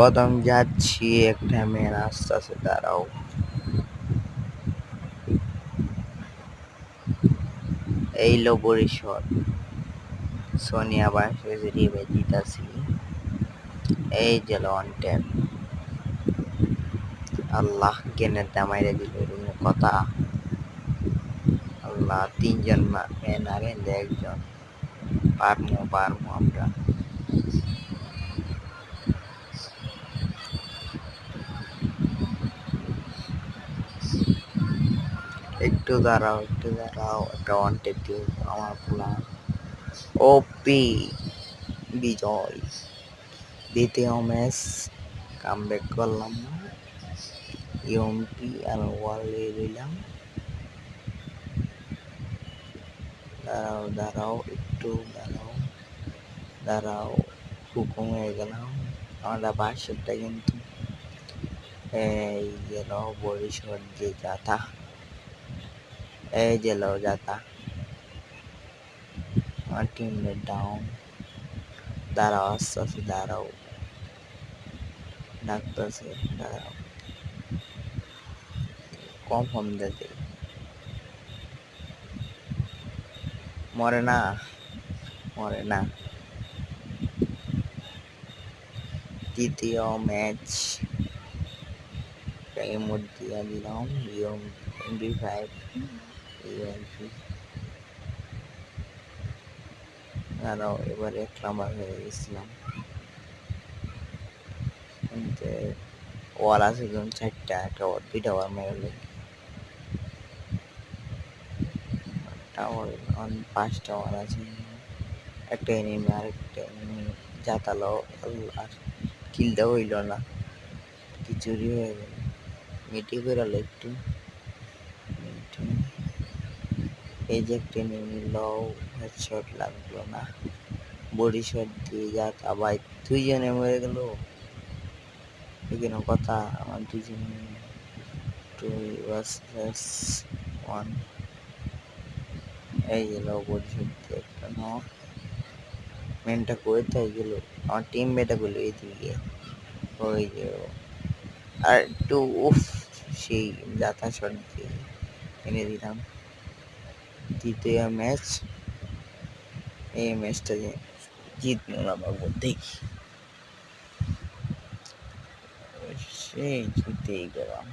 প্রথম যাচ্ছি একটা মেয়ে আস্তে আস্তে দাঁড়াও। এই লো পরিষদ সোনিয়া বাসের রিবে দিতাছি। এই যে লন ট্যাপ আল্লাহ কেনের দামাইরে দিল কথা। আল্লাহ, তিনজন মেন আর একজন। পারমো পারমো আমরা। একটু দাঁড়াও একটু দাঁড়াও, একটা ওয়ান টেপ দিও আমার প্ল্যান ওপি বিজয়। দ্বিতীয় ম্যাচ কাম ব্যাক করলাম না। ইউএমপি আর ওয়ালে দিলাম। দাঁড়াও দাঁড়াও, একটু দাঁড়াও দাঁড়াও, হুকুম হয়ে গেলাম। আমরা বাসেরটা কিন্তু, এই গেল বরিশাল যে যাতা। এই যে লো যাতা আমার টিমমেট ডাউন দাঁড়াও, আস্তে আস্তে দাঁড়াও। ডাকতেছে দাঁড়াও। কম ফর্ম দিতে মরে না মরে না। তৃতীয় ম্যাচ এমন দিয়ে দিলাম এমবি ফাইভ দাঁড়াও এবার এক নাম্বার হয়ে গেছিলাম। ওয়াল আছে ধরুন চারটা, একটা ওয়ার দুইটা ওয়ার মেরে টাওয়ার পাঁচটা ওয়ার আছে। একটা এনিমি আর একটা এনিমি জাতালো আর কিলটা হইল না। খিচুড়ি হয়ে গেল মিটি বেরোলো একটু এই যে একটা এনিমি লও হেডশট লাগল না? বডি শট দিয়ে যাক আবার দুইজনে মরে গেল। এখানে কথা? আমার দুজন টু ভার্সেস ওয়ান। এই গেল বডি শট দিয়ে একটা নক। মেনটা করে তাই গেল। আমার টিম মেটা গুলো এইদিকে। ওই যে আর একটু, উফ, সেই যাতা শট দিয়ে এনে দিলাম। দ্বিতীয় ম্যাচ। এই ম্যাচটা জিতলো না বাবু দেখি। সেই জিতেই গেলাম।